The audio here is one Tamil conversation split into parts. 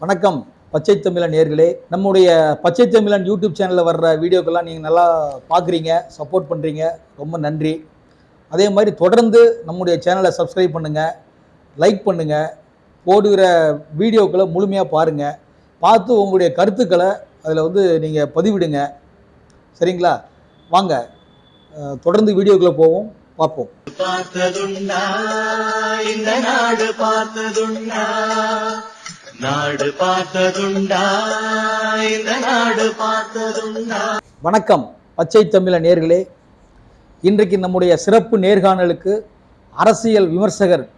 வணக்கம். பச்சை தமிழன் நேர்களே நம்முடைய பச்சை தமிழன் யூடியூப் சேனலில் வர்ற வீடியோக்கெல்லாம் நீங்கள் நல்லா பார்க்குறீங்க சப்போர்ட் பண்ணுறீங்க ரொம்ப நன்றி. அதே மாதிரி தொடர்ந்து நம்முடைய சேனலை சப்ஸ்கிரைப் பண்ணுங்கள் லைக் பண்ணுங்கள் போடுகிற வீடியோக்களை முழுமையாக பாருங்கள் பார்த்து உங்களுடைய கருத்துக்களை அதில் வந்து நீங்கள் பதிவிடுங்க. சரிங்களா? வாங்க தொடர்ந்து வீடியோக்குள்ளே போவோம் பார்ப்போம். பார்த்ததுண்டா இந்த நாடு பார்த்ததுண்டா. நாடு பார்த்ததுண்டா இந்த நாடு பார்த்ததுண்டா. வணக்கம் பச்சை தமிழ நேர்களே. இன்றைக்கு நம்முடைய சிறப்பு நேர்காணலுக்கு அரசியல் விமர்சகர்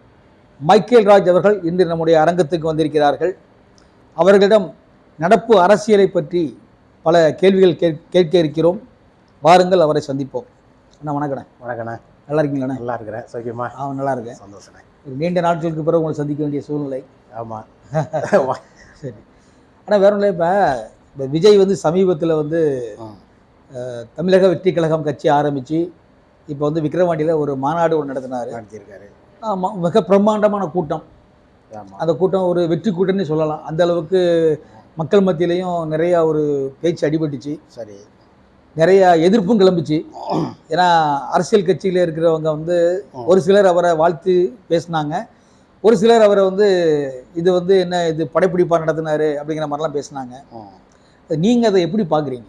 மைக்கேல் ராஜ் அவர்கள் இன்று நம்முடைய அரங்கத்துக்கு வந்திருக்கிறார்கள். அவர்களிடம் நடப்பு அரசியலை பற்றி பல கேள்விகள் கேட்- கேட்க இருக்கிறோம் வாருங்கள் அவரை சந்திப்போம். அண்ணா வணக்கண்ணே. வணக்கண்ணே. நல்லா இருக்கீங்களாண்ணே? நல்லா இருக்கிறேன். சௌக்கியமா? ஆ நல்லா இருக்கேன். சந்தோஷண்ணே. நீண்ட நாட்களுக்கு பிறகு உங்களை சந்திக்க வேண்டிய சூழ்நிலை. ஆமாம் சரி. ஆனால் வேற ஒன்றும் இப்போ இந்த விஜய் வந்து சமீபத்தில் வந்து தமிழக வெற்றி கழகம் கட்சி ஆரம்பித்து இப்போ வந்து விக்கிரவாண்டியில் ஒரு மாநாடு ஒன்று நடத்தினார். நடத்தியிருக்காரு. ஆமாம் மிக பிரம்மாண்டமான கூட்டம். அந்த கூட்டம் ஒரு வெற்றி கூட்டம்னு சொல்லலாம். அந்த அளவுக்கு மக்கள் மத்தியிலையும் நிறையா ஒரு பேச்சு அடிபட்டுச்சு. சரி. நிறைய எதிர்ப்பும் கிளம்பிச்சு. ஏன்னா அரசியல் கட்சியில் இருக்கிறவங்க வந்து ஒரு சிலர் அவரை வாழ்த்து பேசினாங்க. ஒரு சிலர் அவரை வந்து இது வந்து என்ன இது படைப்பிடிப்பாக நடத்தினாரு அப்படிங்கிற மாதிரிலாம் பேசினாங்க. நீங்கள் அதை எப்படி பார்க்குறீங்க?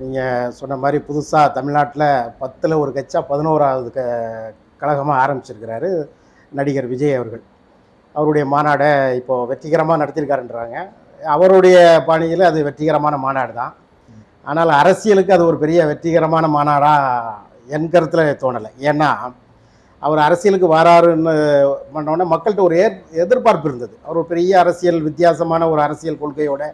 நீங்கள் சொன்ன மாதிரி புதுசாக தமிழ்நாட்டில் பத்தில் ஒரு கட்சா பதினோராவது க கழகமாக ஆரம்பிச்சிருக்கிறாரு நடிகர் விஜய் அவர்கள். அவருடைய மாநாடை இப்போது வெற்றிகரமாக நடத்தியிருக்காருன்றாங்க. அவருடைய பாணியில் அது வெற்றிகரமான மாநாடு தான். ஆனால் அரசியலுக்கு அது ஒரு பெரிய வெற்றிகரமான மாநாடாக என் கருத்தில் தோணலை. ஏன்னா அவர் அரசியலுக்கு வராருன்னு பண்ணோடனே மக்கள்கிட்ட ஒரு எதிர்பார்ப்பு இருந்தது. அவர் ஒரு பெரிய அரசியல் வித்தியாசமான ஒரு அரசியல் கொள்கையோட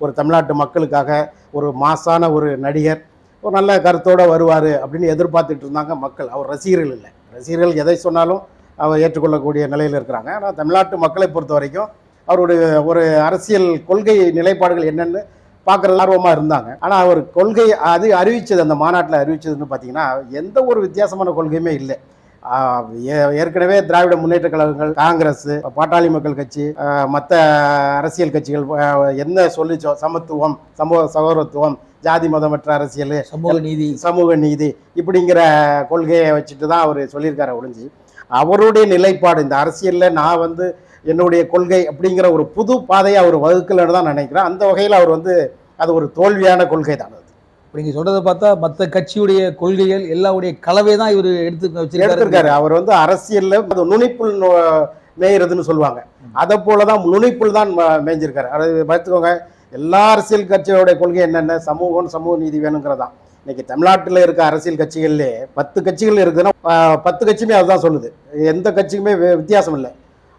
ஒரு தமிழ்நாட்டு மக்களுக்காக ஒரு மாசான ஒரு நடிகர் ஒரு நல்ல கருத்தோடு வருவார் அப்படின்னு எதிர்பார்த்துட்டு இருந்தாங்க மக்கள். அவர் ரசிகர்கள் இல்லை. ரசிகர்கள் எதை சொன்னாலும் அவர் ஏற்றுக்கொள்ளக்கூடிய நிலையில் இருக்கிறாங்க. ஆனால் தமிழ்நாட்டு மக்களை பொறுத்த வரைக்கும் அவருடைய ஒரு அரசியல் கொள்கை நிலைப்பாடுகள் என்னென்னு பார்க்குறது ஆர்வமாக இருந்தாங்க. ஆனால் அவர் கொள்கை அது அறிவித்தது அந்த மாநாட்டில் அறிவித்ததுன்னு பார்த்தீங்கன்னா எந்த ஒரு வித்தியாசமான கொள்கையுமே இல்லை. ஏற்கனவே திராவிட முன்னேற்ற கழகங்கள் காங்கிரஸ் பாட்டாளி மக்கள் கட்சி மற்ற அரசியல் கட்சிகள் என்ன சொல்லிச்சோ சமத்துவம் சமூக சகோதரத்துவம் ஜாதி மதமற்ற அரசியல் சமூக நீதி. சமூக நீதி இப்படிங்கிற கொள்கையை வச்சுட்டு தான் அவர் சொல்லியிருக்காரு ஒழிஞ்சு அவருடைய நிலைப்பாடு இந்த அரசியலில் நான் வந்து என்னுடைய கொள்கை அப்படிங்கிற ஒரு புது பாதையை அவர் வகுக்கலன்னு தான் நினைக்கிறேன். அந்த வகையில் அவர் வந்து அது ஒரு தோல்வியான கொள்கை தான் நீங்கள் சொல்கிறத பார்த்தா மற்ற கட்சியுடைய கொள்கைகள் எல்லாவுடைய கலவை தான் இவர் எடுத்து வச்சிருக்காரு. எடுத்திருக்காரு. அவர் வந்து அரசியல்ல அது நுனிப்புல் நோ- மேய்றதுன்னு சொல்லுவாங்க. அதை போல தான் நுனிப்புல் தான் மேய்ஞ்சிருக்காரு அதை பார்த்துக்கோங்க. எல்லா அரசியல் கட்சியோட கொள்கை என்னென்ன? சமூகம் சமூக நீதி வேணுங்கிறதான் இன்னைக்கு தமிழ்நாட்டில் இருக்க அரசியல் கட்சிகள்லே பத்து கட்சிகள் இருக்குதுன்னா பத்து கட்சியுமே அதுதான் சொல்லுது. எந்த கட்சிக்குமே வித்தியாசம் இல்லை.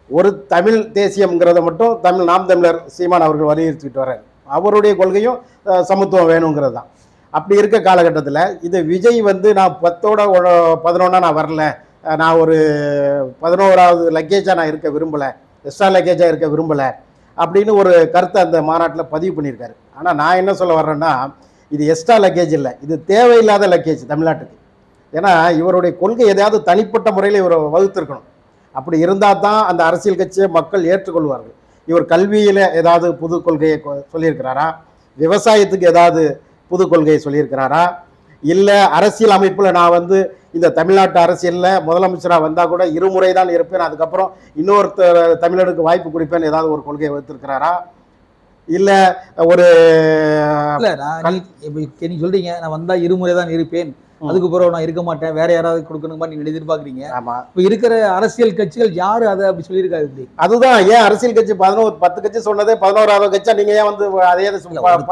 ஒரு தமிழ் தேசியம்ங்கிறத மட்டும் தமிழ் நாம் தமிழர் சீமான் அவர்கள் வலியுறுத்திட்டு வர்றாரு. அவருடைய கொள்கையும் சமத்துவம் வேணுங்கிறது தான். அப்படி இருக்க காலகட்டத்தில் இது விஜய் வந்து நான் பத்தோட பதினொன்னா நான் வரல. நான் ஒரு பதினோராவது லக்கேஜாக நான் இருக்க விரும்பலை. எக்ஸ்ட்ரா லக்கேஜாக இருக்க விரும்பலை. அப்படின்னு ஒரு கருத்தை அந்த மாநாட்டில் பதிவு பண்ணியிருக்காரு. ஆனால் நான் என்ன சொல்ல வர்றேன்னா இது எக்ஸ்ட்ரா லக்கேஜ் இல்லை. இது தேவையில்லாத லக்கேஜ் தமிழ்நாட்டுக்கு. ஏன்னா இவருடைய கொள்கை எதையாவது தனிப்பட்ட முறையில் இவர் வகுத்திருக்கணும். அப்படி இருந்தால் தான் அந்த அரசியல் கட்சியை மக்கள் ஏற்றுக்கொள்வார்கள். இவர் கல்வியில் ஏதாவது புது கொள்கையை கொ- சொல்லியிருக்கிறாரா? விவசாயத்துக்கு ஏதாவது புது கொள்கையை சொல்லியிருக்கிறாரா? இல்லை அரசியல் அமைப்பில் நான் வந்து இந்த தமிழ்நாட்டு அரசியலில் முதலமைச்சராக வந்தால் கூட இருமுறை தான் இருப்பேன் அதுக்கப்புறம் இன்னொருத்தர் தமிழருக்கு வாய்ப்பு கொடுப்பேன் ஏதாவது ஒரு கொள்கையை வகுத்திருக்கிறாரா? இல்லை ஒரு இல்லை நான் நீ- இப்ப நான் வந்தால் இருமுறை தான் இருப்பேன். அதுக்கு பிறகு நான் இருக்க மாட்டேன். வேற யாராவது கொடுக்கணுமா நீங்க எதிர்பார்க்குறீங்க? ஆமாம் இப்ப இருக்கிற அரசியல் கட்சிகள் யாரு அதை அப்படி சொல்லியிருக்காரு இப்படி? அதுதான். ஏன் அரசியல் கட்சி பதினோரு பத்து கட்சி சொன்னதே பதினோராவது கட்சா நீங்கள் ஏன் வந்து அதே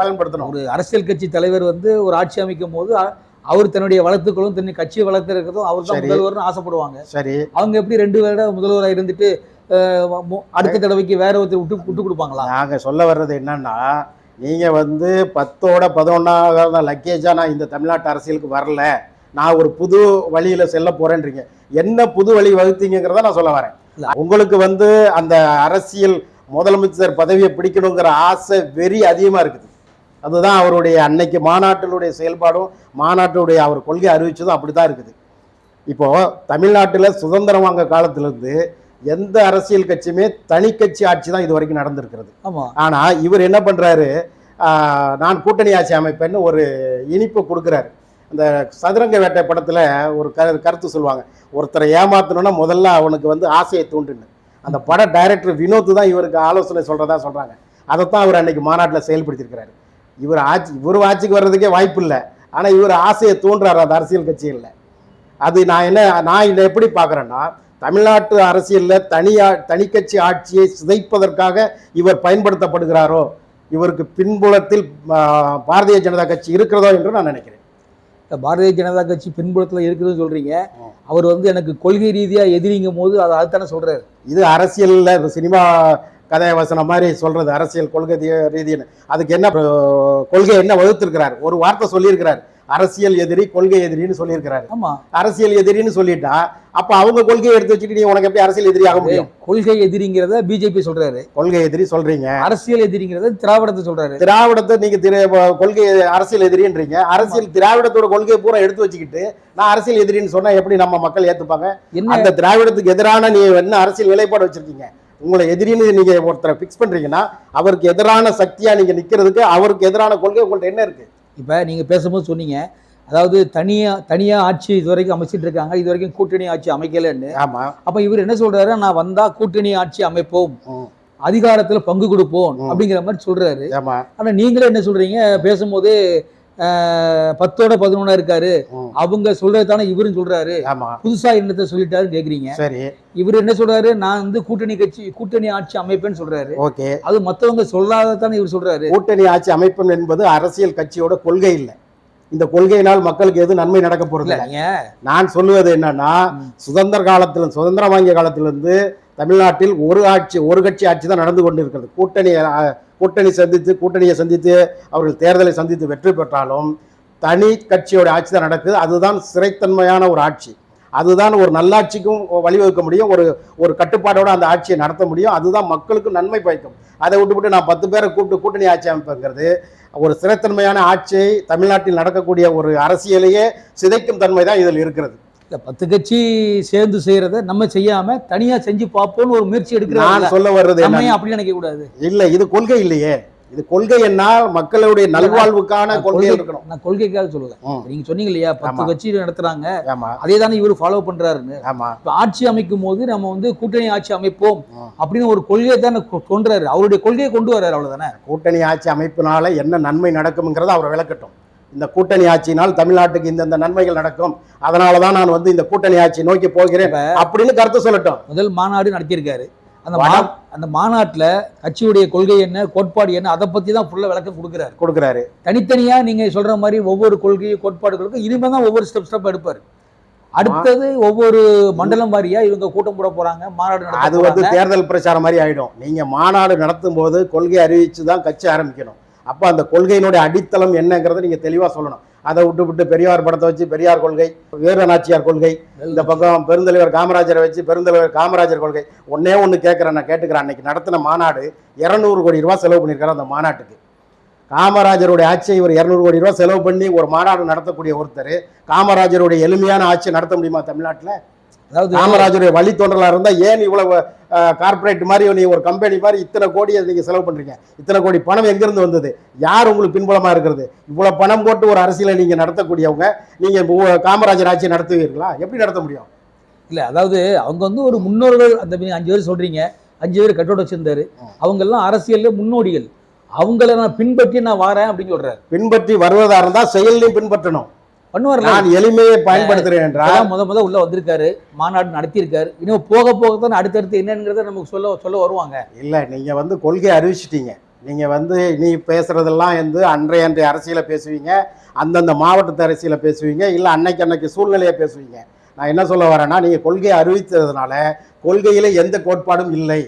பயன்படுத்தணும்? ஒரு அரசியல் கட்சி தலைவர் வந்து ஒரு ஆட்சி அமைக்கும் போது அவர் தன்னுடைய வளர்த்துக்களும் தன்னுடைய கட்சியை வளர்த்துறதும் அவர் தான். முதல்வர்னு ஆசைப்படுவாங்க. சரி. அவங்க எப்படி ரெண்டு வருடம் முதல்வராக இருந்துட்டு அடுத்த தடவைக்கு வேற ஒருத்தர் விட்டு விட்டு கொடுப்பாங்களா? நாங்கள் சொல்ல வர்றது என்னன்னா நீங்கள் வந்து பத்தோட பதினொன்றாவது லக்கேஜாக நான் இந்த தமிழ்நாட்டு அரசியலுக்கு வரல. நான் ஒரு புது வழியில் செல்ல போகிறேன்றீங்க என்ன புது வழி வகுத்தீங்கிறத நான் சொல்ல வரேன். உங்களுக்கு வந்து அந்த அரசியல் முதலமைச்சர் பதவியை பிடிக்கணுங்கிற ஆசை வெறி அதிகமாக இருக்குது. அதுதான் அவருடைய அன்னைக்கு மாநாட்டினுடைய செயல்பாடும் மாநாட்டுடைய அவர் கொள்கை அறிவிச்சதும் அப்படி தான் இருக்குது. இப்போ தமிழ்நாட்டில் சுதந்திரம் வாங்க காலத்திலேருந்து எந்த அரசியல் கட்சியுமே தனி கட்சி ஆட்சி தான் இது வரைக்கும் நடந்திருக்கிறது. ஆனா இவர் என்ன பண்றாரு? நான் கூட்டணி ஆட்சி அமைப்பேன்னு ஒரு இனிப்பு கொடுக்குறாரு. அந்த சதுரங்க வேட்டை படத்துல ஒரு கரு கருத்து சொல்லுவாங்க. ஒருத்தரை ஏமாத்தணும்னா முதல்ல அவனுக்கு வந்து ஆசையை தூண்டுன்னு. அந்த பட டைரக்டர் வினோத் தான் இவருக்கு ஆலோசனை சொல்றதா சொல்றாங்க. அதைத்தான் அவர் அன்னைக்கு மாநாட்டில் செயல்படுத்தியிருக்கிறாரு. இவர் ஆட்சி இவர் ஆட்சிக்கு வர்றதுக்கே வாய்ப்பு இல்லை. ஆனா இவர் ஆசையை தூண்டுறாரு அந்த அரசியல் கட்சிகளில். அது நான் என்ன நான் இதை எப்படி பார்க்குறேன்னா தமிழ்நாட்டு அரசியலில் தனியா தனிக்கட்சி ஆட்சியை சிதைப்பதற்காக இவர் பயன்படுத்தப்படுகிறாரோ இவருக்கு பின்புலத்தில் பாரதிய ஜனதா கட்சி இருக்கிறதோ என்று நான் நினைக்கிறேன். இந்த பாரதிய ஜனதா கட்சி பின்புலத்துல இருக்குதுன்னு சொல்றீங்க. ம். அவர் வந்து எனக்கு கொள்கை ரீதியா எதிரிங்கும் போது அதை அதுதானே சொல்றாரு. இது அரசியலில் சினிமா கதை வசனம் மாதிரி சொல்றது அரசியல் கொள்கை ரீதின்னு. அதுக்கு என்ன கொள்கை என்ன வகுத்திருக்கிறார்? ஒரு வார்த்தை சொல்லியிருக்கிறார். அரசியல் எதிரி கொள்கை எதிரின்னு சொல்லியிருக்கிறாரு. அரசியல் எதிரின்னு சொல்லிட்டா அப்ப அவங்க கொள்கையை எடுத்து வச்சுட்டு நீ உனக்கு எப்படி அரசியல் எதிரி ஆக முடியும்? கொள்கை எதிரிங்கிறத பிஜேபி சொல்றாரு. கொள்கை எதிரி சொல்றீங்க. அரசியல் எதிரிங்கிறத திராவிடத்தை சொல்றாரு. திராவிடத்தை நீங்க கொள்கை அரசியல் எதிரின்றீங்க. அரசியல் திராவிடத்தோட கொள்கையை பூரா எடுத்து வச்சுக்கிட்டு நான் அரசியல் எதிரின்னு சொன்னா எப்படி நம்ம மக்கள் ஏத்துப்பாங்க? அந்த திராவிடத்துக்கு எதிரான நீ என்ன அரசியல் நிலைப்பாடு வச்சிருக்கீங்க? உங்களை எதிரின்னு நீங்க ஒருத்தரை ஃபிக்ஸ் பண்றீங்கன்னா அவருக்கு எதிரான சக்தியா நீங்க நிக்கிறதுக்கு அவருக்கு எதிரான கொள்கை உங்கள்ட்ட என்ன இருக்கு? இப்போ நீங்கள் பேசும்போது சொன்னீங்க. அதாவது தனியா தனியா ஆட்சி இது வரைக்கும் அமைச்சிட்டு இருக்காங்க. இது வரைக்கும் கூட்டணி ஆட்சி அமைக்கலன்னு. ஆமா. அப்ப இவர் என்ன சொல்றாரு? நான் வந்தா கூட்டணி ஆட்சி அமைப்போம். அதிகாரத்துல பங்கு கொடுப்போம். அப்படிங்கிற மாதிரி சொல்றாரு. ஆமா. ஆனா நீங்களே என்ன சொல்றீங்க? பேசும்போது பத்தோட பதினொன்னா இருக்காரு. அவங்க சொல்றது தானே இவரும் சொல்றாரு. புதுசா என்னத்தை சொல்லிட்டாருன்னு கேக்குறீங்க. சரி. இவர் என்ன சொல்றாரு? நான் வந்து கூட்டணி கட்சி கூட்டணி ஆட்சி அமைப்பேன்னு சொல்றாரு. ஓகே. அது மத்தவங்க சொல்லாததானே இவர் சொல்றாரு. கூட்டணி ஆட்சி அமைப்பு என்பது அரசியல் கட்சியோட கொள்கை இல்லை. இந்த கொள்கையினால் மக்களுக்கு எதுவும் நன்மை நடக்க போறது நான் சொல்லுவது என்னன்னா. சுதந்திர காலத்துல சுதந்திரம் வாங்கிய காலத்திலிருந்து தமிழ்நாட்டில் ஒரு ஆட்சி ஒரு கட்சி ஆட்சி தான் நடந்து கொண்டு இருக்கிறது கூட்டணி கூட்டணி சந்தித்து கூட்டணியை சந்தித்து அவர்கள் தேர்தலை சந்தித்து வெற்றி பெற்றாலும் தனி கட்சியோட ஆட்சி தான் நடக்குது. அதுதான் சிறைத்தன்மையான ஒரு ஆட்சி. அதுதான் ஒரு நல்லாட்சிக்கும் வழிவகுக்க முடியும். ஒரு ஒரு கட்டுப்பாடோட அந்த ஆட்சியை நடத்த முடியும். அதுதான் மக்களுக்கு நன்மை பயக்கும். அதை விட்டுவிட்டு நான் பத்து பேரை கூப்பிட்டு கூட்டணி ஆட்சி அமைப்புங்கிறது ஒரு சிறைத்தன்மையான ஆட்சியை தமிழ்நாட்டில் நடக்கக்கூடிய ஒரு அரசியலையே சிதைக்கும் தன்மை தான் இதில் இருக்கிறது. இல்ல பத்து கட்சி சேர்ந்து செய்யறத நம்ம செய்யாம தனியா செஞ்சு பார்ப்போம்னு ஒரு முயற்சி எடுக்கிறாங்க. சொல்ல வர்றது அப்படி நினைக்க கூடாது? இல்ல இது கொள்கை இல்லையே. இது கொள்கை என்ன மக்களுடைய நல்வாழ்வுக்கான கொள்கை இருக்கணும். நான் கொள்கைக்காக சொல்லல. ம். நீங்க சொன்னீங்க இல்லையா பத்து. கட்சி நடத்துறாங்க. அதே தானே இவரு ஃபாலோ பண்றாருன்னு. ஆமா. இப்ப ஆட்சி அமைக்கும் போது நம்ம வந்து கூட்டணி ஆட்சி அமைப்போம். அப்படின்னு ஒரு கொள்கையை தானே கொண்டுறாரு அவருடைய கொள்கையை கொண்டு வர்றாரு அவ்வளவுதானே? கூட்டணி ஆட்சி அமைப்பினால என்ன நன்மை நடக்கும்ங்கிறத அவர் விளக்கட்டும். இந்த கூட்டணி ஆட்சியினால் தமிழ்நாட்டுக்கு இந்தந்த நன்மைகள் நடக்கும். அதனால தான் நான் வந்து இந்த கூட்டணி ஆட்சி நோக்கி போகிறேன் அப்படின்னு கருத்து சொல்லட்டும். முதல் மாநாடு நடத்தியிருக்காரு. அந்த அந்த மாநாட்டுல கட்சியுடைய கொள்கை என்ன கோட்பாடு என்ன அதை பத்தி தான் ஃபுல்லா விளக்கம் கொடுக்குறாரு. கொடுக்குறாரு. தனித்தனியா நீங்க சொல்ற மாதிரி ஒவ்வொரு கொள்கையும் கோட்பாடுகளுக்கும் இனிமே தான் ஒவ்வொரு ஸ்டெப் ஸ்டெப் எடுப்பாரு. அடுத்தது ஒவ்வொரு மண்டலம் வாரியா இவங்க கூட்டம் போட போறாங்க மாநாடு அது வந்து. தேர்தல் பிரச்சாரம் மாதிரி ஆயிடும். நீங்க மாநாடு நடத்தும் போது கொள்கை அறிவிச்சு தான் கட்சி ஆரம்பிக்கணும். அப்ப அந்த கொள்கையினுடைய அடித்தளம் என்னங்கிறத நீங்க தெளிவா சொல்லணும். அதை விட்டு விட்டு பெரியார் படத்தை வச்சு பெரியார் கொள்கை வீர நாச்சியார் கொள்கை இந்த பக்கம் பெருந்தலைவர் காமராஜரை வச்சு பெருந்தலைவர் காமராஜர் கொள்கை ஒன்னே ஒன்று கேட்குறேன் நான் கேட்டுக்கிறேன். அன்னைக்கு நடத்தின மாநாடு இரநூறு கோடி ரூபாய் செலவு பண்ணியிருக்காரு அந்த மாநாட்டுக்கு. காமராஜருடைய ஆட்சியை இவர் இரநூறு கோடி ரூபாய் செலவு பண்ணி ஒரு மாநாடு நடத்தக்கூடிய ஒருத்தர் காமராஜருடைய எளிமையான ஆட்சியை நடத்த முடியுமா தமிழ்நாட்டில்? அதாவது காமராஜருடைய வழித்தோன்றலா இருந்தா ஏன் இவ்வளவு கார்ப்பரேட் மாதிரி நீ ஒரு கம்பெனி மாதிரி இத்தனை கோடியை நீங்க செலவு பண்றீங்க. இத்தனை கோடி பணம் எங்கிருந்து வந்தது? யார் உங்களுக்கு பின்புலமா இருக்கிறது? இவ்வளவு பணம் போட்டு ஒரு அரசியலை நீங்க நடத்தக்கூடியவங்க நீங்க உ- காமராஜர் ஆட்சியை நடத்துவீர்களா? எப்படி நடத்த முடியும்? இல்ல அதாவது அவங்க வந்து ஒரு முன்னோர்கள் அந்த அஞ்சு பேர் சொல்றீங்க. அஞ்சு பேர் கட்டோட வச்சிருந்தாரு. ம். அவங்க எல்லாம் அரசியல்ல முன்னோடிகள். அவங்கள நான் பின்பற்றி நான் வரேன் அப்படின்னு சொல்றாரு. பின்பற்றி வருவதா இருந்தா செயலையும் பின்பற்றணும். பண்ணுவார்ல நான் எளிமையை பயன்படுத்துறேன் என்றால் முத முத உள்ள வந்திருக்காரு மாநாடு நடத்தியிருக்காரு. இன்னும் போக போக தான் அடுத்தடுத்து என்னங்கிறத நமக்கு சொல்ல சொல்ல வருவாங்க. இல்லை நீங்கள் வந்து கொள்கை அறிவிச்சிட்டீங்க. நீங்கள் வந்து நீ பேசுகிறதெல்லாம் வந்து அன்றைய அன்றைய அரசியலை பேசுவீங்க அந்தந்த மாவட்டத்து அரசியலை பேசுவீங்க இல்லை அன்னைக்கு அன்னைக்கு சூழ்நிலையை பேசுவீங்க. நான் என்ன சொல்ல வரேன்னா நீங்கள் கொள்கையை அறிவித்ததுனால கொள்கையில் எந்த கோட்பாடும் இல்லை.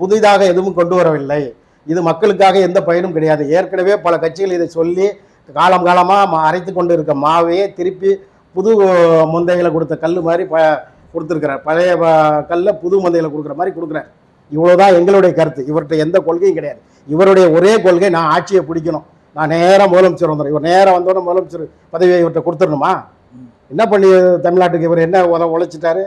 புதிதாக எதுவும் கொண்டு வரவில்லை. இது மக்களுக்காக எந்த பயனும் கிடையாது. ஏற்கனவே பல கட்சிகள் இதை சொல்லி காலம் காலமாக அரைத்து கொண்டு இருக்க மாவையே திருப்பி புது முந்தையில் கொடுத்த கல் மாதிரி ப கொடுத்துருக்கிறார். பழைய ப- கல்லை புது முந்தையில் கொடுக்குற மாதிரி கொடுக்குறார். இவ்வளோதான் எங்களுடைய கருத்து. இவர்கிட்ட எந்த கொள்கையும் கிடையாது. இவருடைய ஒரே கொள்கை நான் ஆட்சியை பிடிக்கணும். நான் நேரம் முதலமைச்சர் வந்துடும் இவர் நேரம் வந்தோடனே முதலமைச்சர் பதவியை இவர்கிட்ட கொடுத்துடணுமா? என்ன பண்ணி தமிழ்நாட்டுக்கு இவர் என்ன உத உழைச்சிட்டாரு?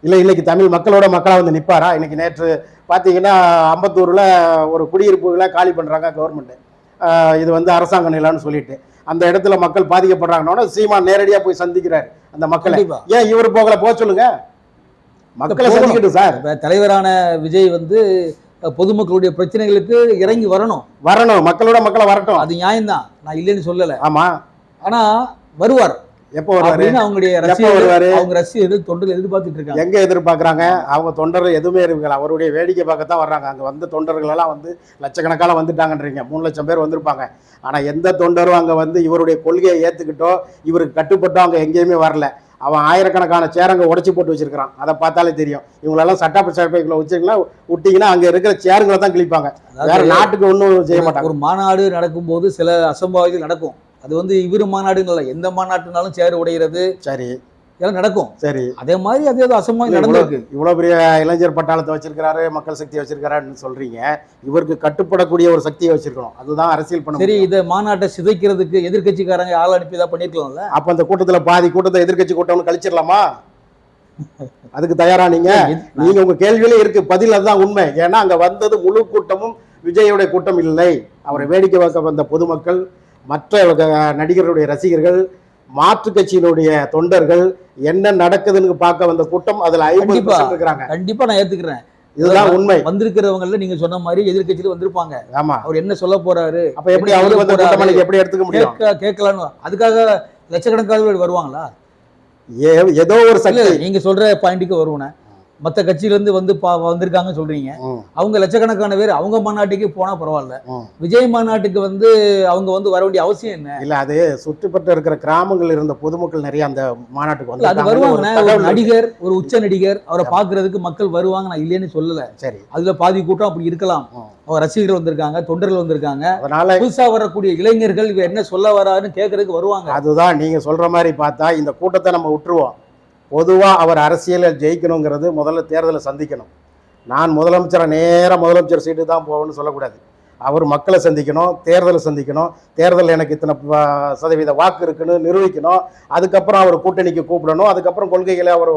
இல்லை இன்னைக்கு தமிழ் மக்களோட மக்களாக வந்து நிற்பாரா இன்னைக்கு நேற்று பார்த்தீங்கன்னா அம்பத்தூரில் ஒரு குடியிருப்புகளை காலி பண்ணுறாங்க கவர்மெண்ட்டு இது வந்து அரசாங்க நிலம்னு சொல்லிட்டு. அந்த இடத்துல மக்கள் பாதிக்கப்படுறாங்கன்னா சீமான் நேரடியாக போய் சந்திக்கிறாரு அந்த மக்களை. ஏன் இவர் போகல? போக சொல்லுங்க. மக்களை. சந்திக்கட்டும் சார். தலைவரான விஜய் வந்து பொதுமக்களுடைய பிரச்சனைகளுக்கு இறங்கி வரணும். வரணும். மக்களோட மக்களை வரட்டும். அது நியாயம்தான். நான் இல்லைன்னு சொல்லல. ஆமா. ஆனா வருவார். எப்போ வருவாரு? அவங்களுடைய வருவாரு? அவங்க ரசிகர்கள் தொண்டர்கள் எதிர்பார்த்துட்டு இருக்காங்க. எங்க எதிர்பார்க்கறாங்க? அவங்க தொண்டர்கள் எதுவுமே இருக்குல்ல அவருடைய வேடிக்கை பார்க்கத்தான் வர்றாங்க. அங்க வந்த தொண்டர்கள் எல்லாம் வந்து லட்சக்கணக்கால வந்துட்டாங்கன்றீங்க. மூணு லட்சம் பேர் வந்திருப்பாங்க. ஆனா எந்த தொண்டரும் அங்க வந்து இவருடைய கொள்கையை ஏத்துக்கிட்டோ இவருக்கு கட்டுப்பட்டோ அங்க எங்கேயுமே வரல. அவன் ஆயிரக்கணக்கான சேரங்க உடைச்சு போட்டு வச்சிருக்கான் அதை பார்த்தாலே தெரியும். இவங்களெல்லாம் சட்டப்ப சட்டப்பைக்குள்ள வச்சிங்கன்னா விட்டீங்கன்னா அங்க இருக்கிற சேருங்களை தான் கிழிப்பாங்க. வேற நாட்டுக்கு ஒன்றும் செய்ய மாட்டாங்க. ஒரு மாநாடு நடக்கும்போது சில அசம்பாவிதங்கள் நடக்கும். அது வந்து இவரு இல்லை எந்த மாநாட்டுனாலும் சேர் உடைகிறது சரி. இதெல்லாம் நடக்கும். சரி. அதே மாதிரி அதே ஏதோ அசம்பாவிதம் நடந்திருக்கு. இவ்வளவு பெரிய இளைஞர் பட்டாளத்தை வச்சிருக்கிறாரு மக்கள் சக்தி வச்சிருக்கிறாருன்னு சொல்றீங்க. இவருக்கு கட்டுப்படக்கூடிய ஒரு சக்தியை வச்சிருக்கணும். அதுதான் அரசியல் பண்ண சரி. இதை மாநாட்டை சிதைக்கிறதுக்கு எதிர்க்கட்சிக்காரங்க ஆள் அனுப்பி தான் பண்ணிருக்கலாம்ல அப்ப அந்த கூட்டத்துல பாதி கூட்டத்தை எதிர்க்கட்சி கூட்டம்னு கழிச்சிடலாமா? அதுக்கு தயாரா நீங்க? நீங்க உங்க கேள்வியிலே இருக்கு. பதில் அதுதான் உண்மை. ஏன்னா அங்க வந்தது முழு கூட்டமும் விஜயோட கூட்டம் இல்லை. அவரை வேடிக்கை பார்க்க வந்த பொதுமக்கள் மற்ற நடிகர்களுடைய ரசிகர்கள் மாற்று கட்சியினுடைய தொண்டர்கள் என்ன நடக்குதுன்னு பார்க்க வந்த கூட்டம் அதுல ஐம்பது கண்டிப்பா. இருக்கிறாங்க. கண்டிப்பா நான் ஏத்துக்கிறேன். இதுதான் உண்மை. வந்திருக்கிறவங்கல நீங்க சொன்ன மாதிரி எதிர்க்கட்சியில வந்திருப்பாங்க. ஆமா. அவர் என்ன சொல்ல போறாரு அப்ப எப்படி அவருக்கு வந்த எப்படி எடுத்துக்க முடியும்? கேட்க கேட்கலான்னு அதுக்காக லட்சக்கணக்கான வருவாங்களா? ஏதோ ஒரு சக்தி. நீங்க சொல்ற பாயிண்ட்டுக்கு வருவேன் மத்த கட்சியில இருந்து வந்து பா- வந்திருக்காங்கன்னு சொல்றீங்க. ம், அவங்க லட்சக்கணக்கான பேர் அவங்க மாநாட்டுக்கு போனா பரவாயில்ல. விஜய் மாநாட்டுக்கு வந்து அவங்க வந்து வர வேண்டிய அவசியம் என்ன? இல்ல அது சுற்றுப்பட்டு இருக்கிற கிராமங்கள் இருந்த பொதுமக்கள் நிறைய அந்த மாநாட்டுக்கு அது வந்து வருவாங்கண்ணே. ஒரு நடிகர் ஒரு உச்ச நடிகர் அவரை பாக்குறதுக்கு மக்கள் வருவாங்க நான் இல்லைன்னு சொல்லல. சரி. அதுல பாதி கூட்டம் அப்படி இருக்கலாம். அவர் ரசிகர்கள் வந்திருக்காங்க தொண்டர்கள் வந்திருக்காங்க. அதனால புதுசா வரக்கூடிய இளைஞர்கள் இவர் என்ன சொல்ல வராருன்னு கேட்கறதுக்கு வருவாங்க. அதுதான் நீங்க சொல்ற மாதிரி பார்த்தா இந்த கூட்டத்தை நம்ம விட்டுருவோம். பொதுவாக அவர் அரசியலில் ஜெயிக்கணுங்கிறது முதல்ல தேர்தலை சந்திக்கணும். நான் முதலமைச்சரை நேராக முதலமைச்சர் சீட்டு தான் போவேன்னு சொல்லக்கூடாது. அவர் மக்களை சந்திக்கணும் தேர்தலை சந்திக்கணும் தேர்தல் எனக்கு இத்தனை சதவீத வாக்கு இருக்குன்னு நிரூபிக்கணும். அதுக்கப்புறம் அவர் கூட்டணிக்கு கூப்பிடணும். அதுக்கப்புறம் கொள்கைகளை அவர்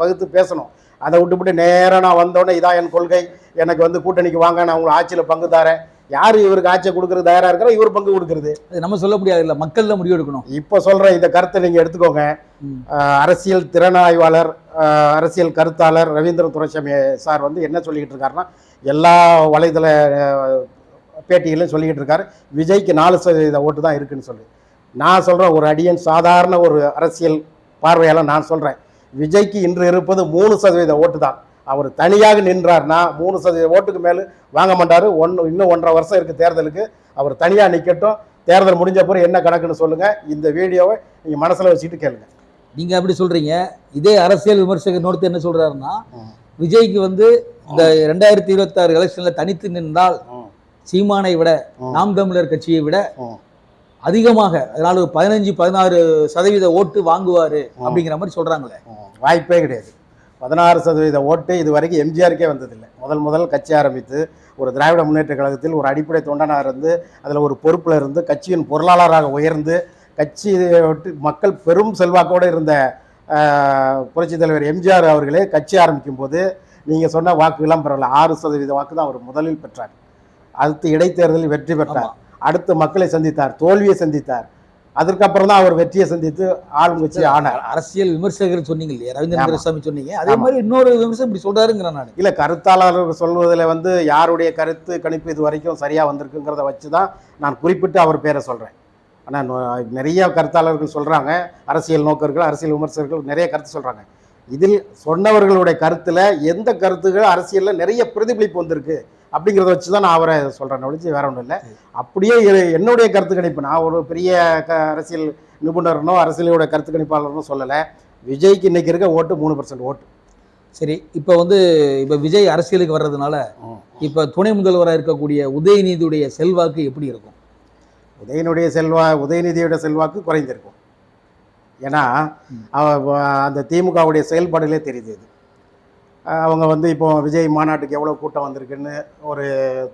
வகுத்து பேசணும். அதை விட்டுவிட்டு நேராக நான் வந்தோடனே இதான் என் கொள்கை. எனக்கு வந்து கூட்டணிக்கு வாங்க நான் உங்களை ஆட்சியில் பங்கு தரேன். யார் இவருக்கு ஆட்சியை கொடுக்கறது தயாரா இருக்கிறா இவர் பங்கு கொடுக்கறது. அது நம்ம சொல்ல முடியாது இல்ல மக்கள் தான் முடிவு எடுக்கணும். இப்போ சொல்ற இந்த கருத்தை நீங்க எடுத்துக்கோங்க. அரசியல் திறனாய்வாளர் அரசியல் கருத்தாளர் ரவீந்திரன் துரைசாமி சார் வந்து என்ன சொல்லிக்கிட்டு இருக்காருன்னா எல்லா வலைதள பேட்டிகளையும் சொல்லிக்கிட்டு இருக்காரு. விஜய்க்கு நாலு சதவீத ஓட்டு தான் இருக்குன்னு சொல்லி. நான் சொல்றேன் ஒரு அடியன் சாதாரண ஒரு அரசியல் பார்வையாளர் நான் சொல்றேன். விஜய்க்கு இன்று இருப்பது மூணு சதவீத ஓட்டு தான். அவர் தனியாக நின்றார்னா மூணு சதவீத ஓட்டுக்கு மேலே வாங்க மாட்டாரு. ஒன்று இன்னும் ஒன்றரை வருஷம் இருக்கு தேர்தலுக்கு. அவர் தனியாக நிற்கட்டும் தேர்தல் முடிஞ்ச பிறகு என்ன கணக்குன்னு சொல்லுங்க. இந்த வீடியோவை நீங்க மனசுல வச்சுட்டு கேளுங்க. நீங்க அப்படி சொல்றீங்க. இதே அரசியல் விமர்சகர் இன்னொருத்தர் என்ன சொல்றாருன்னா ம். விஜய்க்கு வந்து இந்த ரெண்டாயிரத்தி இருபத்தி ஆறு எலெக்ஷன்ல தனித்து நின்றால் சீமானை விட. நாம் தமிழர் கட்சியை விட. அதிகமாக அதனால ஒரு பதினஞ்சு பதினாறு சதவீத ஓட்டு வாங்குவாரு அப்படிங்கிற மாதிரி சொல்றாங்களே. வாய்ப்பே கிடையாது. பதினாறு சதவீத ஓட்டு இது வரைக்கும் எம்ஜிஆருக்கே வந்ததில்லை. முதல் முதல் கட்சி ஆரம்பித்து ஒரு திராவிட முன்னேற்ற கழகத்தில் ஒரு அடிப்படை தொண்டனாக இருந்து அதில் ஒரு பொறுப்பில் இருந்து கட்சியின் பொருளாளராக உயர்ந்து கட்சி விட்டு மக்கள் பெரும் செல்வாக்கோடு இருந்த புரட்சித் தலைவர் எம்ஜிஆர் அவர்களே கட்சி ஆரம்பிக்கும் போது நீங்கள் சொன்ன வாக்குகள்லாம் பரவாயில்ல. ஆறு சதவீத வாக்கு தான் அவர் முதலில் பெற்றார். அடுத்து இடைத்தேர்தலில் வெற்றி பெற்றார். அடுத்து மக்களை சந்தித்தார் தோல்வியை சந்தித்தார். அதற்கப்புறம் தான் அவர் வெற்றியை சந்தித்து ஆளுங்கட்சி ஆனார். அரசியல் விமர்சகர் சொன்னீங்க இல்லையா ரவீந்திரன். துரைசாமி சொன்னீங்க. அதே. மாதிரி இன்னொரு விமர்சனம் இப்படி சொல்றாருங்கிற நான் இல்லை கருத்தாளர்கள் சொல்வதில் வந்து யாருடைய கருத்து கணிப்பு இது வரைக்கும் சரியாக வந்திருக்குங்கிறத வச்சு தான் நான் குறிப்பிட்டு அவர் பேரை சொல்கிறேன் ஆனால் நிறைய கருத்தாளர்கள் சொல்கிறாங்க அரசியல் நோக்கர்கள் அரசியல் விமர்சகர்கள் நிறைய கருத்து சொல்கிறாங்க இதில் சொன்னவர்களுடைய கருத்தில் எந்த கருத்துகள் அரசியலில் நிறைய பிரதிபலிப்பு வந்திருக்கு? அப்படிங்கிறத வச்சு தான் நான் அவரை சொல்கிறேன் ஒழிச்சு வேற ஒன்றும் இல்லை. அப்படியே என்னுடைய கருத்து கணிப்பு. நான் ஒரு பெரிய க அரசியல் நிபுணர்னோ அரசியலோட கருத்து கணிப்பாளர்னோ சொல்லலை. விஜய்க்கு இன்னைக்கு இருக்க ஓட்டு மூணு பர்சன்ட் ஓட்டு. சரி இப்போ வந்து இப்போ விஜய் அரசியலுக்கு வர்றதுனால இப்போ துணை முதல்வராக இருக்கக்கூடிய உதயநிதியுடைய செல்வாக்கு எப்படி இருக்கும்? உதயனுடைய செல்வா உதயநிதியோட செல்வாக்கு குறைந்திருக்கும். ஏன்னா அந்த திமுகவுடைய செயல்பாடுகளே தெரியுது இது. அவங்க வந்து இப்போ விஜய் மாநாட்டுக்கு எவ்வளோ கூட்டம் வந்திருக்குன்னு ஒரு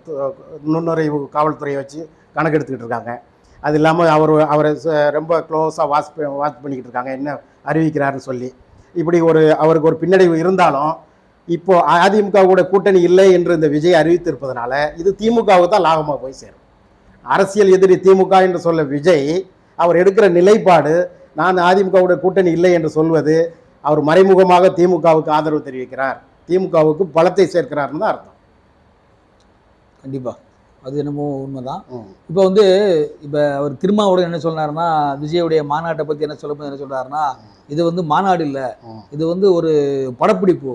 நுண்ணறிவு நுண்ணுறைவு காவல்துறையை வச்சு கணக்கெடுத்துக்கிட்டு இருக்காங்க. அது இல்லாமல் அவர் அவரை ச- ரொம்ப க்ளோஸாக வாட்ச் வாட்ச் பண்ணிக்கிட்டு இருக்காங்க. என்ன அறிவிக்கிறாருன்னு சொல்லி. இப்படி ஒரு அவருக்கு ஒரு பின்னடைவு இருந்தாலும் இப்போ அதிமுக கூட கூட்டணி இல்லை என்று இந்த விஜய் அறிவித்திருப்பதனால இது திமுகவுக்கு தான் லாபமாக போய் சேரும். அரசியல் எதிரி திமுக என்று சொல்ல விஜய் அவர் எடுக்கிற நிலைப்பாடு நான் அதிமுகவுடைய கூட்டணி இல்லை என்று சொல்வது அவர் மறைமுகமாக திமுகவுக்கு ஆதரவு தெரிவிக்கிறார். திமுகவுக்கு பலத்தை சேர்க்கிறார்னு தான் அர்த்தம். கண்டிப்பா. அது என்னமோ உண்மைதான். இப்போ வந்து இப்போ அவர் திருமாவோட என்ன சொன்னாருன்னா விஜயுடைய மாநாட்டை பத்தி என்ன சொல்லும்போது என்ன சொல்றாருன்னா இது வந்து மாநாடு இல்ல. இது வந்து ஒரு படப்பிடிப்பு.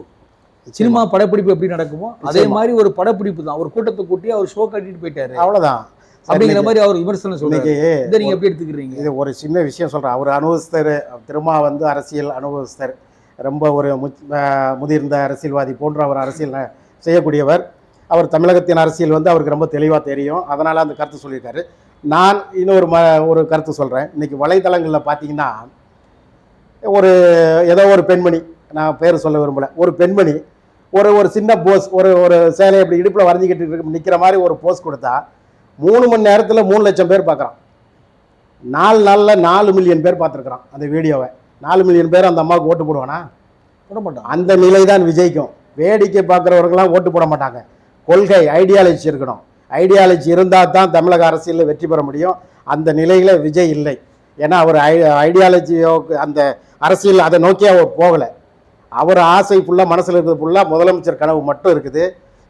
சினிமா படப்பிடிப்பு எப்படி நடக்குமோ அதே. மாதிரி ஒரு படப்பிடிப்பு தான். ஒரு கூட்டத்தை கூட்டி அவர் ஷோ கட்டிட்டு போயிட்டாரு. அவ்வளவுதான். சரி, அப்படிங்கிற மாதிரி அவர் விமர்சனம் இன்னைக்கு இதை நீங்க எப்படி எடுத்துக்கிறீங்க? இது ஒரு சின்ன விஷயம் சொல்கிறேன் அவர் அனுபவஸ்தர் திருமா வந்து அரசியல் அனுபவஸ்தர் ரொம்ப ஒரு முதிர்ந்த அரசியல்வாதி போன்ற அவர் அரசியல் செய்யக்கூடியவர். அவர் தமிழகத்தின் அரசியல் வந்து அவருக்கு ரொம்ப தெளிவாக தெரியும். அதனால் அந்த கருத்து சொல்லியிருக்காரு. நான் இன்னொரு ம ஒரு கருத்து சொல்கிறேன் இன்னைக்கு வலைதளங்களில் பார்த்தீங்கன்னா ஒரு ஏதோ ஒரு பெண்மணி நான் பேர் சொல்ல விரும்பல ஒரு பெண்மணி ஒரு ஒரு சின்ன போஸ் ஒரு ஒரு சேலை இப்படி இடுப்பில் வரைஞ்சிக்கிட்டு நிற்கிற மாதிரி ஒரு போஸ் கொடுத்தா மூணு மணி நேரத்தில் மூணு லட்சம் பேர் பார்க்குறான். நாலு நாளில் நாலு மில்லியன் பேர் பார்த்துருக்குறான் அந்த வீடியோவை. நாலு மில்லியன் பேர் அந்த அம்மாவுக்கு ஓட்டு போடுவானா? போட மாட்டான். அந்த நிலை தான் விஜய்க்கும். வேடிக்கை பார்க்குறவர்களாம் ஓட்டு போட மாட்டாங்க. கொள்கை ஐடியாலஜி இருக்கணும். ஐடியாலஜி இருந்தால் தான் தமிழக அரசியலில் வெற்றி பெற முடியும். அந்த நிலையில் விஜய் இல்லை. ஏன்னா அவர் ஐ ஐடியாலஜியோ அந்த அரசியல் அதை நோக்கி அவர் போகலை. அவர் ஆசை ஃபுல்லாக மனசில் இருக்கிறது ஃபுல்லாக முதலமைச்சர் கனவு மட்டும் இருக்குது.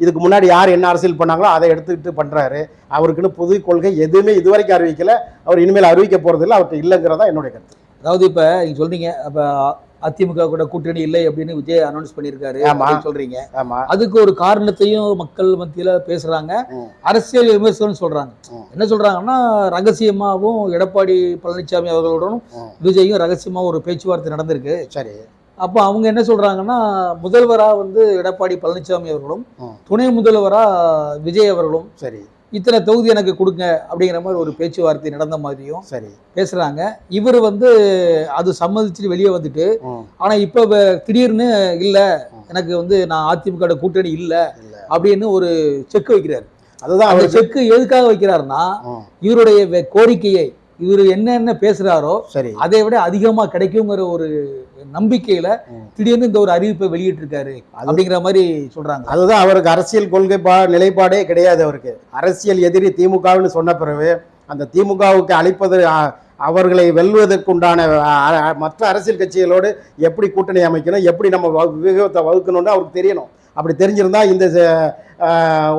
இதுக்கு முன்னாடி யார் என்ன அரசியல் பண்ணாங்களோ அதை எடுத்துக்கிட்டு பண்ணுறாரு அவருக்குன்னு புது கொள்கை எதுவுமே இதுவரைக்கும் அறிவிக்கல. அவர் இனிமேல் அறிவிக்க போகிறதில்ல அவர்கிட்ட இல்லைங்கிறதா என்னுடைய கருத்து. அதாவது இப்ப நீங்க சொல்றீங்க அப்ப அதிமுக கூட கூட்டணி இல்லை அப்படின்னு விஜய் அனௌன்ஸ் பண்ணியிருக்காரு சொல்றீங்க. அதுக்கு ஒரு காரணத்தையும் மக்கள் மத்தியில பேசுறாங்க. அரசியல் விமர்சனம் சொல்றாங்க. என்ன சொல்றாங்கன்னா ரகசியமாவும் எடப்பாடி பழனிசாமி அவர்களுடனும். விஜயும் ரகசியமா ஒரு பேச்சுவார்த்தை நடந்திருக்கு. சரி. அப்போ அவங்க என்ன சொல்றாங்கன்னா முதல்வரா வந்து எடப்பாடி பழனிசாமி அவர்களும். துணை முதல்வரா விஜய் அவர்களும் சரி. இத்தனை தொகுதி எனக்கு கொடுங்க அப்படிங்கிற மாதிரி ஒரு பேச்சுவார்த்தை நடந்த மாதிரியும் சரி. பேசுறாங்க. இவர் வந்து அது சம்மதிச்சுட்டு வெளியே வந்துட்டு ம் ஆனா இப்ப திடீர்னு இல்ல எனக்கு வந்து நான் அதிமுக கூட்டணி இல்ல. அப்படின்னு ஒரு செக் வைக்கிறாரு. அதுதான் அந்த அவருக்கு செக் எதுக்காக வைக்கிறாருன்னா இவருடைய கோரிக்கையை இவர் என்னென்ன பேசுறாரோ சரி. அதை விட அதிகமா கிடைக்குங்கிற ஒரு நம்பிக்கையில. திடீர்னு இந்த ஒரு அறிவிப்பை வெளியிட்டு இருக்காரு அது- அப்படிங்கிற மாதிரி சொல்றாங்க. அதுதான் அவருக்கு அரசியல் கொள்கை பா நிலைப்பாடே கிடையாது அவருக்கு. அரசியல் எதிரி திமுகவுன்னு சொன்ன பிறகு அந்த திமுகவுக்கு அளிப்பது அ- அவர்களை வெல்வதற்குண்டான மற்ற அரசியல் கட்சிகளோடு எப்படி கூட்டணி அமைக்கணும் எப்படி நம்ம வியூகத்தை வகுக்கணும்னு அவருக்கு தெரியணும். அப்படி தெரிஞ்சிருந்தா இந்த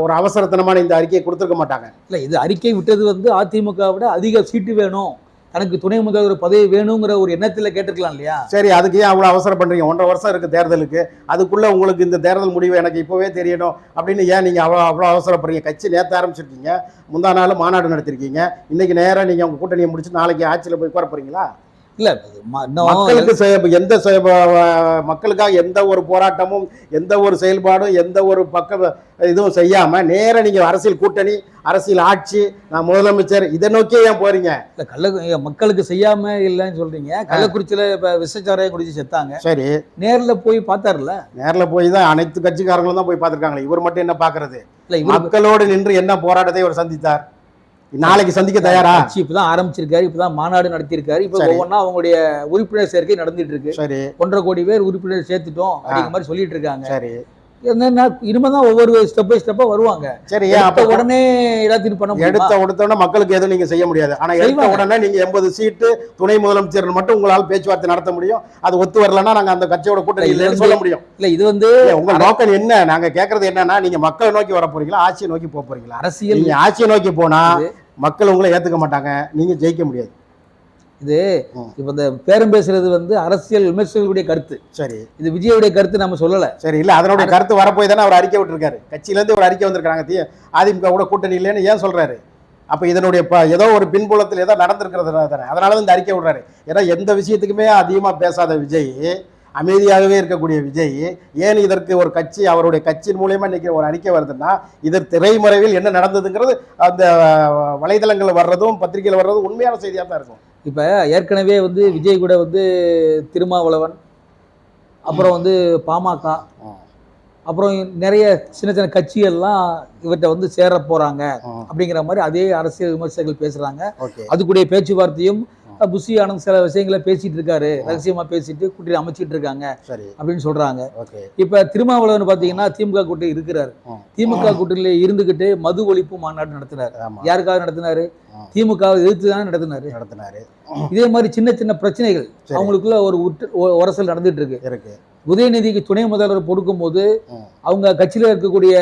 ஒரு அவசரத்தனமான இந்த அறிக்கையை கொடுத்துருக்க மாட்டாங்க. இல்ல இது அறிக்கை விட்டது வந்து அதிமுக விட அதிக சீட்டு வேணும். தனக்கு துணை முதல்வர் பதவி வேணுங்கிற ஒரு எண்ணத்துல கேட்டிருக்கலாம் இல்லையா? சரி அதுக்கு ஏன் அவ்வளோ அவசரம் பண்ணுறீங்க ஒன்றரை வருஷம் இருக்குது தேர்தலுக்கு. அதுக்குள்ளே உங்களுக்கு இந்த தேர்தல் முடிவு எனக்கு இப்போவே தெரியணும் அப்படின்னு ஏன் நீங்கள் அவ்வளோ அவ்வளோ அவசரப்படுறீங்க? கட்சி நேற்று ஆரம்பிச்சிருக்கீங்க. முந்தா நாள் மாநாடு நடத்திருக்கீங்க. இன்னைக்கு நேராக நீங்கள் உங்கள் கூட்டணியை முடிச்சு நாளைக்கு ஆட்சியில் போய் உட்கார போகிறீங்களா இல்ல மக்களுக்கு எந்த மக்களுக்காக எந்த ஒரு போராட்டமும் எந்த ஒரு செயல்பாடும் எந்த ஒரு பக்க இதுவும் செய்யாமல் நேராக நீங்கள் அரசியல் கூட்டணி அரசியல் ஆட்சி நான் முதலமைச்சர் இதை நோக்கியே ஏன் போகிறீங்க இல்ல கள்ள மக்களுக்கு செய்யாம இல்லைன்னு சொல்றீங்க. கள்ளக்குறிச்சியில இப்ப விஷச்சாராயம் குடிச்சு செத்தாங்க. சரி. நேர்ல போய் பார்த்தாருல நேரில் போய் தான் அனைத்து கட்சிக்காரங்களும் தான் போய் பார்த்துருக்காங்களே இவர் மட்டும் என்ன பார்க்கறது? இல்ல மக்களோடு நின்று என்ன போராட்டத்தை இவர் சந்தித்தார்? நாளைக்கு சந்திக்க தயாரா? இப்பதான் ஆரம்பிச்சிருக்காரு இப்பதான் மாநாடு நடத்தியிருக்காரு. இப்ப. ஒவ்வொன்றா அவங்களுடைய உறுப்பினர் சேர்க்கை நடந்துட்டு இருக்கு. சரி. ஒன்றரை கோடி பேர் உறுப்பினர் சேர்த்துட்டோம் அப்படிங்கிற மாதிரி சொல்லிட்டு இருக்காங்க. சரி. என்னன்னா இனிமேதான் ஒவ்வொரு ஸ்டெப் பை ஸ்டெப்பா வருவாங்க. சரி அப்ப உடனே எல்லாத்தையும் பண்ண எடுத்த உடனே மக்களுக்கு எதுவும் நீங்க செய்ய முடியாது. ஆனா எடுத்த. உடனே நீங்க எண்பது சீட்டு துணை முதலமைச்சர் மட்டும் உங்களால் பேச்சுவார்த்தை நடத்த முடியும். அது ஒத்து வரலன்னா நாங்க அந்த கட்சியோட கூட்டணி இது இல்லைன்னு சொல்ல முடியும். இல்ல இது வந்து இல்ல, உங்க நோக்கம் என்ன? நாங்க கேக்குறது என்னன்னா நீங்க மக்களை நோக்கி வர போறீங்களா ஆட்சியை நோக்கி போக போறீங்களா? அரசியல் நீங்க ஆட்சியை நோக்கி போனா மக்கள் உங்களை ஏத்துக்க மாட்டாங்க நீங்க ஜெயிக்க முடியாது. இது. இப்ப இந்த பேரம் பேசுறது வந்து அரசியல் விமர்சகர்களுடைய கருத்து. சரி. இது விஜயுடைய கருத்து நம்ம சொல்லல. சரி இல்ல அதனுடைய கருத்து வரப்போய் தானே அவர் அறிக்கை விட்டுருக்காரு. கட்சியில இருந்து ஒரு அறிக்கை வந்திருக்காங்க அதிமுக கூட கூட்டணி இல்லைன்னு ஏன் சொல்றாரு? அப்ப இதனுடைய ஏதோ ஒரு பின்புலத்தில் ஏதோ நடந்திருக்கிறது தானே அதனால தான் இந்த அறிக்கை விடுறாரு. ஏன்னா எந்த விஷயத்துக்குமே அதிகமா பேசாத விஜய் அமைதியாகவே இருக்கக்கூடிய விஜய் ஏன் இதற்கு ஒரு கட்சி அவருடைய கட்சியின் மூலியமா இன்னைக்கு ஒரு அறிக்கை வருதுன்னா இதர் திரைமறைவில் என்ன நடந்ததுங்கிறது அந்த அஹ், வலைதளங்கள்ல வர்றதும் பத்திரிகையில் வர்றதும் உண்மையான செய்தியா தான் இருக்கும். இப்ப ஏற்கனவே வந்து விஜய் கூட வந்து திருமாவளவன் அப்புறம் வந்து பாமக அப்புறம் நிறைய சின்ன சின்ன கட்சிகள்லாம் இவர்கிட்ட வந்து சேர போறாங்க அப்படிங்கிற மாதிரி அதே அரசியல் விமர்சகர்கள் பேசுறாங்க. அதுக்குடைய பேச்சுவார்த்தையும் புஷி ஆனந்த் சில விஷயங்களை பேசிட்டு இருக்காரு. ரகசியமா பேசிட்டு கூட்டணி அமைச்சிட்டு இருக்காங்க அப்படின்னு சொல்றாங்க. இப்ப திருமாவளவன் பாத்தீங்கன்னா திமுக கூட்டணி இருக்கிறாரு. திமுக கூட்டணியில இருந்துகிட்டு மது ஒழிப்பு மாநாடு நடத்தினார். யாருக்காக நடத்தினாரு? ம். திமுக எதிர்த்து தானே நடத்தினாரு நடத்தினாரு இதே மாதிரி சின்ன சின்ன பிரச்சனைகள். அவங்களுக்குள்ள ஒரு உற்று- உரசல் நடந்துட்டு இருக்கு இருக்கு உதயநிதிக்கு துணை முதல்வர் கொடுக்கும்போது ம். அவங்க கட்சியில இருக்கக்கூடிய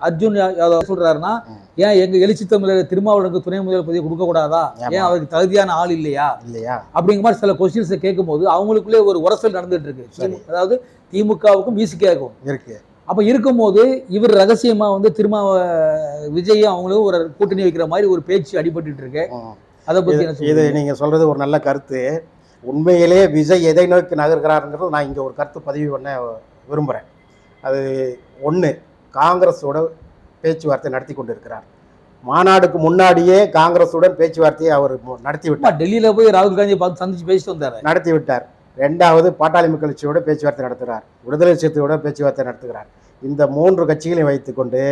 அர்ஜுன் யாதவ் சொல்றாருன்னா. ஏன் எங்க எழுச்சி தமிழர் திருமாவளவனுக்கு துணை முதல்வர் பதவி கொடுக்க கூடாதா. ஏன் அவருக்கு தகுதியான ஆள் இல்லையா இல்லையா அப்படிங்கிற மாதிரி சில கொஸ்டின்ஸை கேட்கும்போது அவங்களுக்குள்ளே ஒரு உரசல் நடந்துட்டு இருக்கு சரி. அதாவது திமுகவுக்கும் விசிகாவுக்கும் இருக்கு அப்ப இருக்கும்போது இவர் ரகசியமா வந்து திருமா விஜயும் அவங்களும் ஒரு கூட்டணி வைக்கிற மாதிரி ஒரு பேச்சு அடிபட்டுட்டு இருக்கு. அதை பத்தி இது- என்ன இது சொல்றீங்க? நீங்க சொல்றது ஒரு நல்ல கருத்து. உண்மையிலே விஜய் எதை நோக்கி நகர்கிறாருங்கிறது நான் இங்க ஒரு கருத்து பதிவு பண்ண விரும்புறேன். அது ஒண்ணு காங்கிரஸோட பேச்சுவார்த்தை நடத்தி கொண்டிருக்கிறார். மாநாடுக்கு முன்னாடியே காங்கிரஸுடன் பேச்சுவார்த்தையை அவர் நடத்தி விட்டார் டெல்லியில போய் ராகுல் காந்தியை பார்த்து சந்திச்சு பேசிட்டு வந்தாரு. நடத்தி விட்டார் ரெண்டாவது பாட்டாளி மக்கள் கட்சியோட பேச்சுவார்த்தை நடத்துகிறார். விடுதலை சிறுத்தையோட பேச்சுவார்த்தை நடத்துகிறார். இந்த மூன்று கட்சிகளையும் வைத்துக்கொண்டு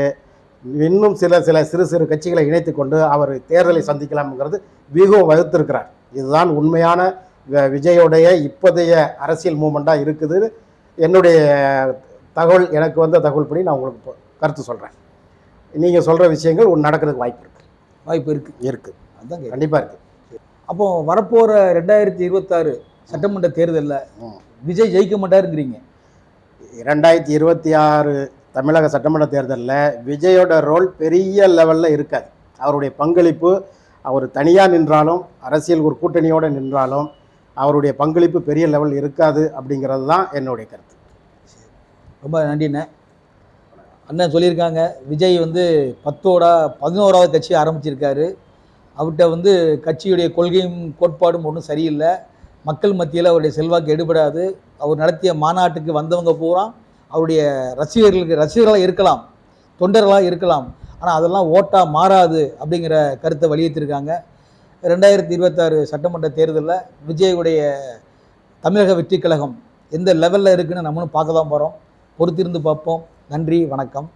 இன்னும் சில சில சிறு சிறு கட்சிகளை இணைத்துக்கொண்டு அவர் தேர்தலை சந்திக்கலாம்ங்கிறது வியூகம் வகுத்திருக்கிறார். இதுதான் உண்மையான விஜயோடைய இப்போதைய அரசியல் மூமெண்ட்டாக இருக்குது. என்னுடைய தகவல் எனக்கு வந்த தகவல் படி நான் உங்களுக்கு கருத்து சொல்கிறேன் நீங்கள் சொல்கிற விஷயங்கள் ஒன்று நடக்கிறதுக்கு வாய்ப்பு இருக்குது வாய்ப்பு இருக்கு. இருக்குது அதான் கேக்குறேன். கண்டிப்பாக இருக்குது அப்போ வரப்போற ரெண்டாயிரத்தி இருபத்தாறு சட்டமன்ற தேர்தல்ல. விஜய் ஜெயிக்க மாட்டாருங்கிறீங்க. ரெண்டாயிரத்தி இருபத்தி ஆறு தமிழக சட்டமன்ற தேர்தலில் விஜயோட ரோல் பெரிய லெவலில் இருக்காது. அவருடைய பங்களிப்பு அவர் தனியாக நின்றாலும் அரசியல் ஒரு கூட்டணியோடு நின்றாலும் அவருடைய பங்களிப்பு பெரிய லெவல் இருக்காது அப்படிங்கிறது தான் என்னுடைய கருத்து. ரொம்ப நன்றிண்ணே. அண்ணன் சொல்லியிருக்காங்க விஜய் வந்து பத்தோட பதினோராவது கட்சி ஆரம்பிச்சிருக்காரு. அவர்கிட்ட வந்து கட்சியுடைய கொள்கையும் கோட்பாடும் ஒன்றும் சரியில்லை. மக்கள் மத்தியில் அவருடைய செல்வாக்கு எடுபடாது. அவர் நடத்திய மாநாட்டுக்கு வந்தவங்க பூரா அவருடைய ரசிகர்களுக்கு ரசிகர்களாக இருக்கலாம் தொண்டர்களாக இருக்கலாம். ஆனால் அதெல்லாம் ஓட்டாக மாறாது அப்படிங்கிற கருத்தை வலியுறுத்தியிருக்காங்க ரெண்டாயிரத்தி இருபத்தாறு சட்டமன்ற தேர்தலில் விஜயுடைய தமிழக வெற்றி கழகம் எந்த லெவலில் இருக்குன்னு நம்மளும் பார்க்க தான் போகிறோம் பொறுத்திருந்து பார்ப்போம். நன்றி வணக்கம்.